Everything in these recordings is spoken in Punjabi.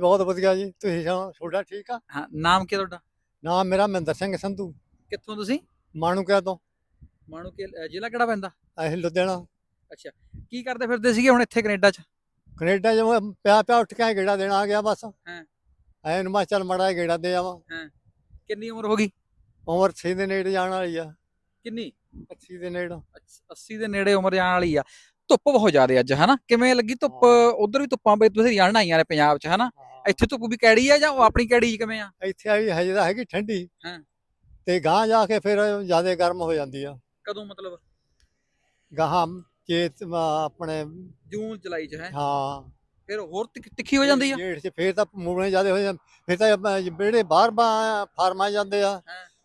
ਬਹੁਤ ਵਧੀਆ ਜੀ ਤੁਸੀਂ ਸੁਣਾਓ ਤੁਹਾਡਾ ਠੀਕ ਆ? ਹਾਂ ਨਾਮ ਕੀ ਤੁਹਾਡਾ? ਨਾਮ ਮੇਰਾ ਮਹਿੰਦਰ ਸਿੰਘ ਸੰਧੂ। ਕਿੱਥੋਂ ਤੁਸੀਂ? ਮਾਣੂਕਿਆ ਤੋਂ। ਮਾਣੂ ਕੇ ਜ਼ਿਲ੍ਹਾ ਕਿਹੜਾ ਪੈਂਦਾ? ਅਸੀਂ ਲੁਧਿਆਣਾ। ਅੱਛਾ ਕੀ ਕਰਦੇ ਫਿਰਦੇ ਸੀਗੇ ਹੁਣ ਇੱਥੇ ਕੈਨੇਡਾ 'ਚ? ਕੈਨੇਡਾ ਜਿਵੇਂ ਪਿਆ ਪਿਆ ਉੱਠ ਕੇ ਗੇੜਾ ਦੇਣ ਆ ਗਿਆ ਬਸ। ਹਾਂ। ਐਨ ਮੈਂ ਚੱਲ ਮੜਾ ਗੇੜਾ ਦੇ ਆਵਾਂ। ਕਿੰਨੀ ਉਮਰ ਹੋ ਗਈ? ਉਮਰ 6 ਦੇ ਨੇੜੇ ਜਾਣ ਵਾਲੀ ਆ। ਕਿੰਨੀ? 80 ਦੇ ਨੇੜੇ। 80 ਦੇ ਨੇੜੇ ਉਮਰ ਜਾਣ ਵਾਲੀ ਆ। ਧੁੱਪ ਬਹੁਤ ਜ਼ਿਆਦਾ ਅੱਜ ਹਨਾ? ਕਿਵੇਂ ਲੱਗੀ ਧੁੱਪ? ਉਧਰ ਵੀ ਧੁੱਪਾਂ ਬਈ ਤੁਸੀਂ ਜਾਣ ਆਈਆਂ ਨੇ ਪੰਜਾਬ 'ਚ ਹਨਾ? ਇੱਥੇ ਧੁੱਪ ਵੀ ਕੈੜੀ ਆ ਜਾਂ ਉਹ ਆਪਣੀ ਕੈੜੀ ਕਿਵੇਂ ਆ? ਇੱਥੇ ਆਈ ਹਜੇ ਤਾਂ ਹੈਗੀ ਠੰਡੀ। ਹਾਂ। ਤੇ ਗਾਂ ਜਾ ਕੇ ਫਿਰ ਜ਼ਿਆਦਾ ਗਰਮ ਹੋ ਜਾਂਦੀ ਆ। ਕਦੋਂ ਮਤਲਬ? ਗਾਹਾਂ ਚੇਤ ਆਪਣੇ ਜੂਨ ਜੁਲਾਈ 'ਚ ਹੈ। ਹਾਂ। ਫਿਰ ਹੋਰ ਤਿੱਖ- ਹੋ ਜਾਂਦੀ ਆ? ਜੇਠ ਚ ਫਿਰ ਤਾਂ ਮੂਣੇ ਜ਼ਿਆਦਾ ਹੋ ਜਾਂਦੇ ਫਿਰ ਤਾਂ ਜਿਹੜੇ ਬਾਹਰ ਫਾਰਮਾਂ ਜਾਂਦੇ ਆ।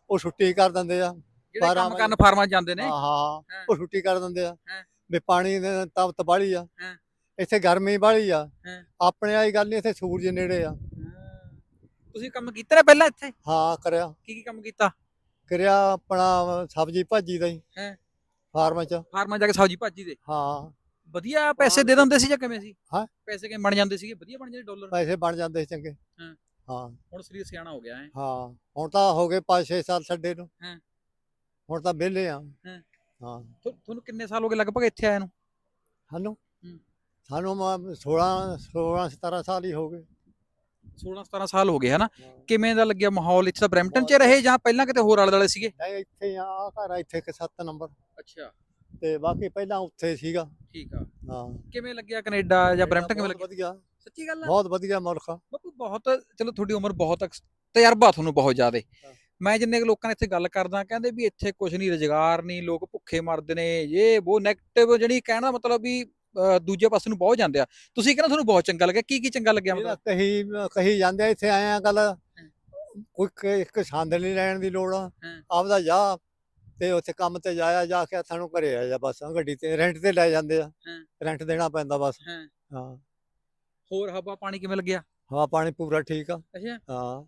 ਉਹ ਛੁੱਟੀ ਕਰ ਦਿੰਦੇ ਆ। ਬਾਰਾਂ ਕੰਮ ਕਰਨ ਫਾਰਮਾਂ ਜਾਂਦੇ ਨੇ? ਹਾਂ। ਉਹ ਛੁੱਟੀ ਕਰ ਦਿੰਦੇ ਆ। ਵੀ ਪਾਣੀ ਦੇ ਤਪਤ ਬਾਲੀ ਆ। ਇੱਥੇ ਗਰਮੀ ਬਾਲੀ ਆ। ਹਾਂ। ਆਪਣੇ ਵਾਲੀ ਗੱਲ ਨਹੀਂ ਇੱਥੇ ਸੂਰਜ ਨੇੜੇ ਆ। ਤੁਸੀਂ ਕੰਮ ਕੀਤਾ ਨੇ ਪਹਿਲਾਂ ਇੱਥੇ? ਹਾਂ ਕਰਿਆ। ਕੀ ਕੀ ਕੰਮ ਕੀਤਾ? ਕਰਿਆ ਆਪਣਾ ਸਬਜੀ ਭਾਜੀ ਦਾ ਹੀ। ਹਾਂ। ਫਾਰਮ ਚ। ਫਾਰਮਾਂ ਜਾ ਕੇ ਸਬਜ਼ੀ ਭਾਜੀ ਦੇ? ਹਾਂ। ਵਧੀਆ ਪੈਸੇ ਦੇ ਦਿੰਦੇ ਸੀ ਜਾਂ ਕਿਵੇਂ ਸੀ? ਹਾਂ। ਪੈਸੇ ਕਿਵੇਂ ਬਣ ਜਾਂਦੇ ਸੀਗੇ? ਵਧੀਆ ਬਣ ਜਾਂਦੇ ਡਾਲਰ? ਪੈਸੇ ਬਣ ਜਾਂਦੇ ਸੀ ਚੰਗੇ। ਹਾਂ। ਹਾਂ। ਹੁਣ ਸਰੀਰ ਸਿਆਣਾ ਹੋ ਗਿਆ ਹੈ। ਹਾਂ। ਹੁਣ ਤਾਂ ਹੋ ਗਏ 5-6 ਸਾਲ ਛੱਡੇ ਨੂੰ। ਹਾਂ। ਹੁਣ ਤਾਂ ਵਿਹਲੇ ਆ। ਹਾਂ। ਹਾਂ। ਤੁਹਾਨੂੰ ਕਿੰਨੇ ਸਾਲ ਹੋ ਗਏ ਲਗਭਗ ਇੱਥੇ ਆਏ ਨੂੰ? ਸਾਨੂੰ? ਹੂੰ। ਸਾਨੂੰ 16 16 17 ਸਾਲ ਹੀ ਹੋ ਗਏ। 16 17 ਸਾਲ ਹੋ ਗਏ ਹਨਾ? ਕਿਵੇਂ ਦਾ ਲੱਗਿਆ ਮਾਹੌਲ ਇੱਥੇ ਤਾਂ ਬਰੈਂਪਟਨ 'ਚ ਰਹੇ ਜਾਂ ਪਹਿਲਾਂ ਕਿਤੇ ਹੋਰ ਆਲੇ ਦੁਆਲੇ ਸੀਗੇ? ਨਹੀਂ ਇੱਥੇ ਆ ਆਹ ਘਰ ਆ ਇੱਥੇ ਇੱਕ 7 ਨੰਬਰ। ਅੱਛਾ। ਤੇ ਬਾਕੀ ਪਹਿਲਾਂ ਉੱਥੇ ਸੀਗਾ। ਠੀਕ ਆ। ਹਾਂ। ਕਿਵੇਂ ਲੱਗਿਆ ਕੈਨੇਡਾ ਜਾਂ ਬਰੈਂਪਟਨ ਕਿਵੇਂ ਬਹੁਤ ਲੱਗਿਆ? ਵਧੀਆ। ਸੱਚੀ ਗੱਲ ਹੈ ਬਹੁਤ ਵਧੀਆ ਮੁਲਕ ਆ। ਬਾਪੂ ਬਹੁਤ ਚਲੋ ਤੁਹਾਡੀ ਉਮਰ ਬਹੁਤ ਤਜਰਬਾ ਤੁਹਾਨੂੰ ਬਹੁਤ ਜ਼ਿਆਦੇ। ਹਾਂ। ਮੈਂ ਜਿੰਨੇ ਕੁ ਲੋਕਾਂ ਨਾਲ ਇੱਥੇ ਗੱਲ ਕਰਦਾ ਕਹਿੰਦੇ ਵੀ ਇੱਥੇ ਕੁਝ ਨਹੀਂ ਰੁਜ਼ਗਾਰ ਨਹੀਂ ਲੋਕ ਭੁੱਖੇ ਮਰਦੇ ਨੇ ਇਹ ਉਹ 네ਗੇਟਿਵ ਜਿਹੜੀ ਕਹਿਣ ਦਾ ਮਤਲਬ ਵੀ ਦੂਜੇ ਪਾਸੇ ਨੂੰ ਬਹੁਤ ਜਾਂਦੇ ਆ। ਤੁਸੀਂ ਕਹਿੰਦੇ ਤੁਹਾਨੂੰ ਬਹੁਤ ਚੰਗਾ ਲੱਗਿਆ। ਕੀ ਕੀ ਚੰਗਾ ਲੱਗਿਆ ਮਤਲਬ? ਕਹੀ ਕਹੀ ਜਾਂਦੇ ਆ, ਇੱਥੇ ਆਏ ਆ ਗੱਲ ਕੋਈ ਕ- ਇੱਕ ਸੰਦ ਨਹੀਂ ਲੈਣ ਦੀ ਲੋੜ। ਆਪਦਾ ਜਾ ਤੇ ਉੱਥੇ ਕੰਮ ਤੇ ਜਾਇਆ ਜਾ ਕੇ ਸਾਨੂੰ ਘਰੇ ਆ ਜਾ ਬਸ। ਗੱਡੀ ਤੇ ਰੈਂਟ ਤੇ ਲੈ ਜਾਂਦੇ ਆ। ਹਾਂ। ਰੈਂਟ ਦੇਣਾ ਪੈਂਦਾ ਬਸ। ਹਾਂ। ਹਾਂ। ਹੋਰ ਹਵਾ ਪਾਣੀ ਕਿਵੇਂ ਲੱਗਿਆ? ਹਵਾ ਪਾਣੀ ਪੂਰਾ ਠੀਕ ਆ। ਅੱਛਾ। ਹਾਂ।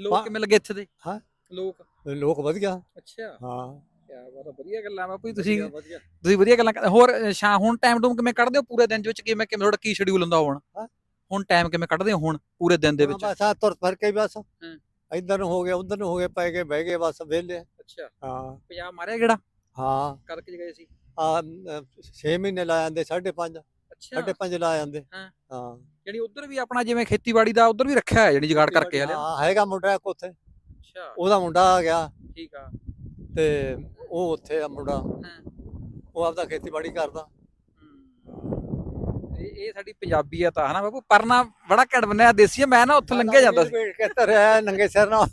ਲੋਕ ਪਾ- ਕਿਵੇਂ ਲੱਗੇ ਇੱਥੇ ਦੇ? ਹਾਂ। ਲੋਕ? ਲੋਕ ਵਧੀਆ। ਅੱਛਾ। ਹਾਂ। ਕੀ ਬਾਤ ਆ, ਵਧੀਆ ਗੱਲਾਂ ਬਾਪੂ ਜੀ ਤੁਸੀਂ। ਵਧੀਆ, ਤੁਸੀਂ ਵਧੀਆ ਗੱਲਾਂ ਕਰਦੇ- ਹੋਰ ਅ, ਸ਼ਾ ਹੁਣ ਟਾਈਮ ਟੂਮ ਕਿਵੇਂ ਕੱਢਦੇ ਹੋ ਪੂਰੇ ਦਿਨ ਦੇ ਵਿੱਚ? ਕਿਵੇਂ ਕਿਵੇਂ ਤੁਹਾਡਾ ਕੀ ਸ਼ਡਿਊਲ ਹੁੰਦਾ ਹੁਣ? ਹਾਂ। ਹੁਣ ਟਾਈਮ ਕਿਵੇਂ ਕੱਢਦੇ ਹੋ ਹੁਣ ਪੂਰੇ ਦਿਨ ਦੇ ਵਿੱਚ? ਬਸ ਆ ਤੁਰ ਫਿਰ ਕੇ ਹੀ। ਬਸ ਇੱਧਰ ਨੂੰ ਹੋ ਗਏ ਉਧਰ ਨੂੰ ਹੋ ਗਏ ਪੈ ਗਏ ਬਹਿ ਗਏ ਬਸ ਵਿਹਲੇ। ਅੱਛਾ। ਹਾਂ। ਪੰਜਾਬ ਮਾਰਿਆ ਕਿਹੜਾ ਹਾਂ। ਕਰਕੇ ਗਏ ਸੀ? ਆ 6 ਮਹੀਨੇ ਲਾ ਜਾਂਦੇ 5.5 ਅੱਛਾ। 5.5 ਲਾ ਜਾਂਦੇ। ਹਾਂ। ਹਾਂ। ਜਿਹੜੀ ਉਧਰ ਵੀ ਆਪਣਾ ਜਿਵੇਂ ਖੇਤੀਬਾੜੀ ਦਾ ਉਧਰ ਵੀ ਰੱਖਿਆ ਹੈ ਜਿਹੜੀ ਜਗਾੜ ਕਰਕੇ ਹਲਿਆ ਹਾਂ ਹੈਗਾ ਮੁੰਡਾ ਇੱਕ ਉੱਥੇ। ਅੱਛਾ। ਉਹਦਾ ਮੁੰਡਾ ਆ ਗਿਆ। ਠੀਕ ਆ। ਤੇ ਉਹ ਉੱਥੇ ਆ ਮੁੰਡਾ। ਉਹ ਆਪਦਾ ਖੇਤੀਬਾੜੀ ਕਰਦਾ। ਇਹ ਇਹ ਸਾਡੀ ਪੰਜਾਬੀਅਤ ਆ ਹਨਾ ਬਾਪੂ ਪਰਨਾ ਬੜਾ ਘੜ ਬੰਨਿਆ ਦੇਸੀ ਆ, ਮੈਂ ਨਾ ਉੱਥੇ ਲੰਘੇ ਜਾਂਦਾ ਸੀ ਵੇਟ ਕੇ ਧਰਿਆ ਨੰਗੇ ਸਿਰ ਨਾਲ।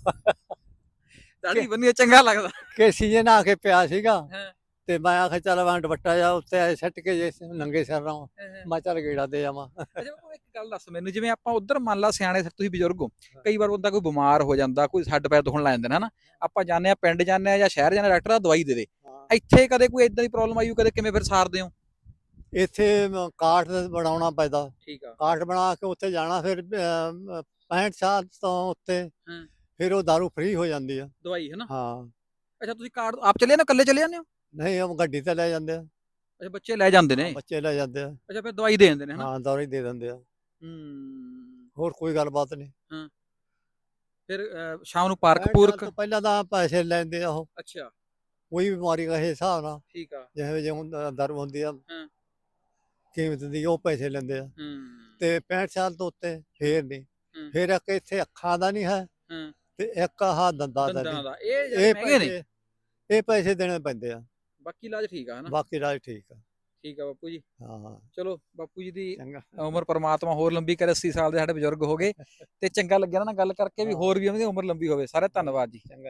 ਦਾੜੀ ਬੰਨੀ ਚੰਗਾ ਲੱਗਦਾ। ਕੇ ਸੀਜਨ ਆ ਕੇ ਪਿਆ ਸੀਗਾ। ਹਾਂ। ਤੇ ਮੈਂ ਆਖਿਆ ਚੱਲ ਮੈਂ ਦੁਪੱਟਾ ਜਾ ਉੱਤੇ ਐ ਸੱਟ ਕੇ ਜੇ ਨੰਗੇ ਸਿਰ ਨਾਲ ਮੈਂ ਚੱਲ ਗੇੜਾ ਦੇ ਆਵਾਂ। ਅੱਛਾ ਇੱਕ ਗੱਲ ਦੱਸ ਮੈਨੂੰ ਜਿਵੇਂ ਆਪਾਂ ਉਧਰ ਮੰਨ ਲਾ ਸਿਆਣੇ ਤੁਸੀਂ ਬਜ਼ੁਰਗ ਹੋ ਕਈ ਵਾਰ ਬੰਦਾ ਕੋਈ ਬਿਮਾਰ ਹੋ ਜਾਂਦਾ ਕੋਈ ਹੱਡ ਪੈਰ ਦੁਖਣ ਲੱਗ ਜਾਂਦੇ ਨੇ ਹਨਾ? ਆਪਾਂ ਜਾਂਦੇ ਆ ਪਿੰਡ ਜਾਂਦੇ ਆ ਜਾਂ ਸ਼ਹਿਰ ਜਾਂਦੇ ਡਾਕਟਰ ਆ ਦਵਾਈ ਦੇ ਦੇ। ਇੱਥੇ ਕਦੇ ਕੋਈ ਇਦਾਂ ਦੀ ਪ੍ਰੋਬਲਮ ਆਈ ਹੋ ਕਦੇ ਕਿਵੇਂ ਫਿਰ ਸਾਰਦੇ ਹੋ? ਇੱਥੇ ਕਾਠ ਦਾ ਬਣਾਉਣਾ ਪੈਂਦਾ। ਠੀਕ ਆ। ਕਾਠ ਬਣਾ ਕੇ ਉੱਥੇ ਜਾਣਾ ਫਿਰ ਅਮ, 65 ਸਾਲ ਤੋਂ ਉੱਤੇ ਹਾਂ। ਫਿਰ ਉਹ दारू ਫ੍ਰੀ ਹੋ ਜਾਂਦੀ ਆ। ਦਵਾਈ ਹਨਾ? ਹਾਂ। ਅੱਛਾ ਤੁਸੀਂ ਕਾਰਡ ਆਪ ਚੱਲੇ ਨਾ ਇਕੱਲੇ ਚੱਲੇ ਜਾਂਦੇ ਹੋ? ਨਹੀਂ ਉਹ ਗੱਡੀ ਤੇ ਲੈ ਜਾਂਦੇ ਆ। ਅੱਛਾ ਬੱਚੇ ਲੈ ਜਾਂਦੇ ਨੇ? ਬੱਚੇ ਲੈ ਜਾਂਦੇ ਆ। ਅੱਛਾ ਫਿਰ ਦਵਾਈ ਦੇ ਦਿੰਦੇ ਨੇ ਹਨਾ? ਹਾਂ ਦੌਰੇ ਦੇ ਦਿੰਦੇ ਆ। ਹੂੰ। ਹੋਰ ਕੋਈ ਗੱਲਬਾਤ ਨਹੀਂ। ਫਿਰ ਅਹ, ਸ਼ਾਮ ਨੂੰ ਪਾਰਕ ਪੂਰਕ? ਤੋਂ ਪਹਿਲਾਂ ਤਾਂ ਪੈਸੇ ਲੈਂਦੇ ਆ ਉਹ। ਅੱਛਾ। ਕੋਈ ਬਿਮਾਰੀ ਦਾ ਇਹ ਹਿਸਾਬ ਨਾਲ। ਠੀਕ ਆ। ਜਿਹੋ ਜਿਹੇ ਹੁੰਦਾ ਦਰ ਹੁੰਦੀ ਆ। ਹਾਂ। ਕੀਮਤ ਦੀ ਉਹ ਪੈਸੇ ਲੈਂਦੇ ਆ। ਹੂੰ। ਤੇ 65 ਸਾਲ ਤੋਂ ਉੱਤੇ ਫੇਰ ਨਹੀਂ। ਹੂੰ। ਫਿਰ ਇੱਕ ਇੱਥੇ ਅੱਖਾਂ ਦਾ ਨਹੀਂ ਹੈ। ਹੂੰ। ਤੇ ਇੱਕ ਆਹ ਦੰਦਾਂ ਦਾ ਦੰਦਾਂ ਨਹੀਂ। ਦਾ। ਇਹ ਇਹ ਜਿਹੜੇ ਮਹਿੰਗੇ ਨੇ? ਪੈਸੇ ਇਹ ਪੈਸੇ ਦੇਣੇ ਪੈਂਦੇ ਆ। ਬਾਕੀ ਇਲਾਜ ਠੀਕ ਆ ਹਨਾ? ਬਾਕੀ ਇਲਾਜ ਠੀਕ ਆ। ਠੀਕ ਆ ਬਾਪੂ ਜੀ। ਹਾਂ। ਚਲੋ ਬਾਪੂ ਜੀ ਦੀ ਚੰਗਾ। ਉਮਰ ਪਰਮਾਤਮਾ ਹੋਰ ਲੰਬੀ ਕਰੇ 80 ਸਾਲ ਦੇ ਸਾਡੇ ਬਜ਼ੁਰਗ ਹੋ ਗਏ। ਤੇ ਚੰਗਾ ਲੱਗਿਆ ਨਾ ਗੱਲ ਕਰਕੇ ਵੀ। ਹੋਰ ਵੀ ਉਹਨਾਂ ਦੀ ਉਮਰ ਲੰਬੀ ਹੋਵੇ। ਸਾਰੇ ਧੰਨਵਾਦ ਜੀ। ਚੰਗਾ।